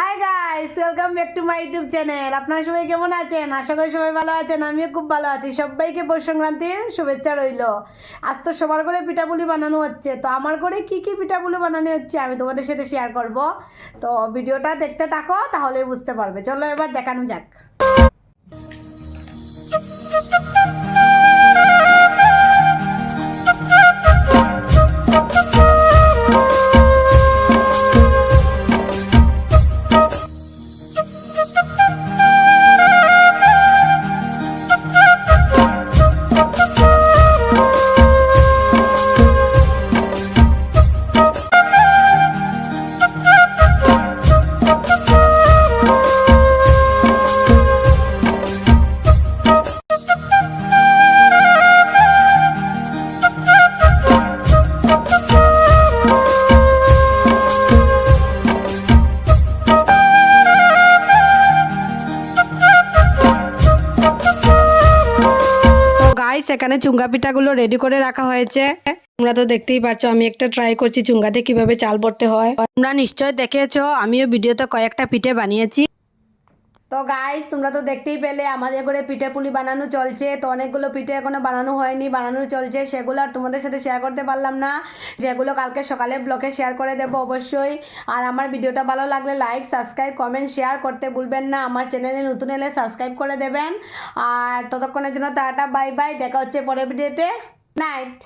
Hi guys welcome back to my YouTube channel আপনারা সবাই কেমন আছেন? আশা করি সবাই ভালো আছেন, আমিও খুব ভালো আছি। সবাইকে পৌষ সংক্রান্তির শুভেচ্ছা রইল। আজ তো সবার করে পিঠাপুলি বানানো হচ্ছে, তো আমার করে কি কি পিঠাপুলি বানানো হচ্ছে আমি তোমাদের সাথে শেয়ার করব। তো ভিডিওটা দেখতে থাকো, তাহলে বুঝতে পারবে। চলো এবার দেখানো যাক। গাইস এখানে চুঙ্গা পিঠাগুলো রেডি করে রাখা হয়েছে। তোমরা তো দেখতেই পারছ, আমি একটা ট্রাই করছি চুঙ্গাতে কীভাবে চাল পড়তে হয়। তোমরা নিশ্চয় দেখেছ, আমিও ভিডিওতে কয়েকটা পিঠে বানিয়েছি। তো গাইস তোমরা তো দেখতেই পেলে, আমাদের করে পিঠে পুলি বানানো চলছে। তো অনেকগুলো পিঠে এখনও বানানো হয়নি, বানানো চলছে। সেগুলো আর তোমাদের সাথে শেয়ার করতে পারলাম না। যেগুলো কালকে সকালে ব্লগে শেয়ার করে দেবো অবশ্যই। আর আমার ভিডিওটা ভালো লাগলে লাইক সাবস্ক্রাইব কমেন্ট শেয়ার করতে ভুলবেন না। আমার চ্যানেলে নতুন এলে সাবস্ক্রাইব করে দেবেন। আর ততক্ষণের জন্য টাটা বাই বাই দেখা হচ্ছে পরের ভিডিওতে। নাইট